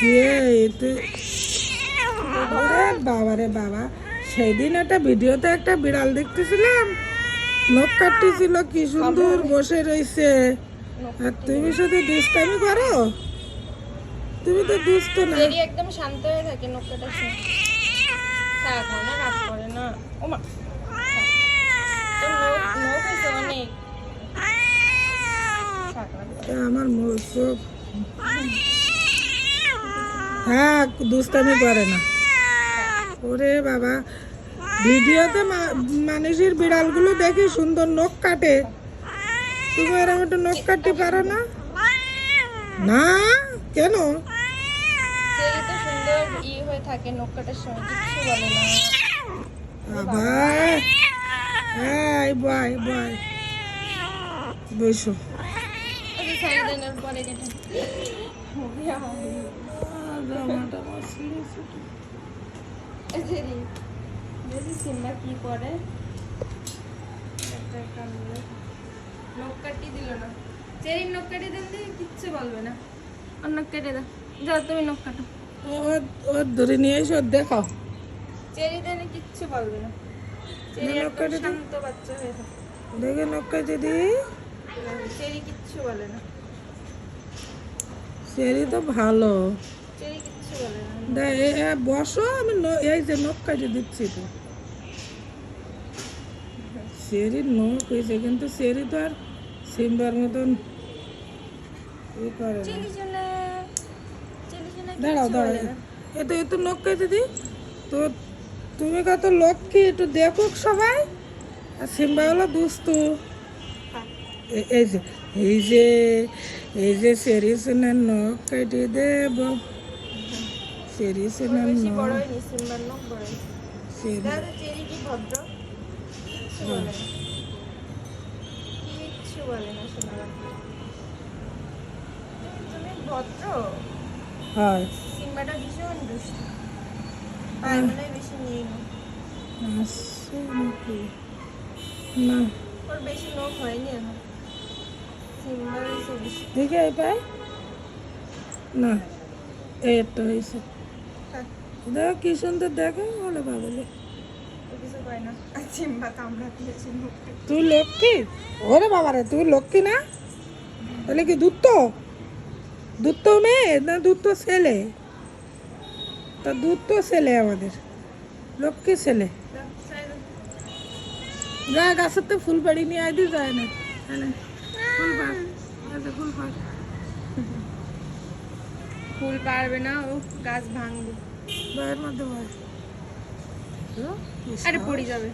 দিয়ে এতে বাবা রে বাবা সেদিন একটা ভিডিওতে একটা বিড়াল দেখতেছিলাম। নখ কাটতেছিল কি সুন্দর বসে রইছে। আর তুমি শুধু দুষ্টামি করো? তুমি তো দুষ্ট না। একদম শান্ত হয়ে থাকে না। রাগ করে। না হ্যাঁ দুষ্টামি করে না। ওরে বাবা। ভিডিওতে মানুষের বিড়ালগুলো দেখি সুন্দর নখ কাটে। তুমি এরকম একটা নখ কাটতে পারো না? না? কেন? বসো। জেরি জেরি সিম্বা কি করে নখ কাটি দিল না জেরি নখ কাটি দেন দিয়ে কিচ্ছু বলবে না আর নখ কেটে দাও যাও তুমি নখ কাটো ওর ওর ধরে নিয়ে এসো দেখাও চেরি দেনে কিচ্ছু বলবে না চেরি একদম শান্ত বাচ্চা হয়ে থাকে দেখে নখ কেটে দি চেরি কিচ্ছু বলে না সেরি তো ভালো চেরি এ- এ বসো আমি এই যে নখ কাটে দিচ্ছি তো। সেরির নখ হয়েছে কিন্তু সেরি তো আর সিম্বার মতন ই করে দাঁড়াও দাঁড়াও এতো এতো নখ কেটে দি। তো তুমি কত লক্ষ্মী একটু দেখুক সবাই। আর সিম্বা হলো দুস্তু এই যে এই যে এই যে সেরি সিনের নখ কেটে দেব। সেরি সিনের বেশি নখ বড় হয়নি সিম্বার নখ বড় হয়েছে দাদা চেরি কি ভদ্র? কিচ্ছু বলে। না। বলে না তুমি ভদ্র? হয়। সিম্বাটা ভীষণ দুষ্ট। মনে বেশি নেই না আসছে নাকি? না। ওর বেশি নখ হয়নি এখন। সিম্বার হয়েছে বেশি। দেখে না এটা হয়েছে। দেখ কি সুন্দর দেখে বলে বাবলে তুই লক্ষ্মী? ওরে বাবা রে তুই লক্ষ্মী না? তাহলে কি দুধ তো? দুধ তো মেয়ে না দুধ তো ছেলে? তা দুধ তো ছেলে আমাদের। লক্ষ্মী ছেলে। যা গাছের তো ফুল পাড়ি নিয়ে আইদি যায় না ফুল পাড় ফুল পারবে না ও গাছ ভাঙবে। বয়ের মধ্যে বয় আরে পড়ে যাবে।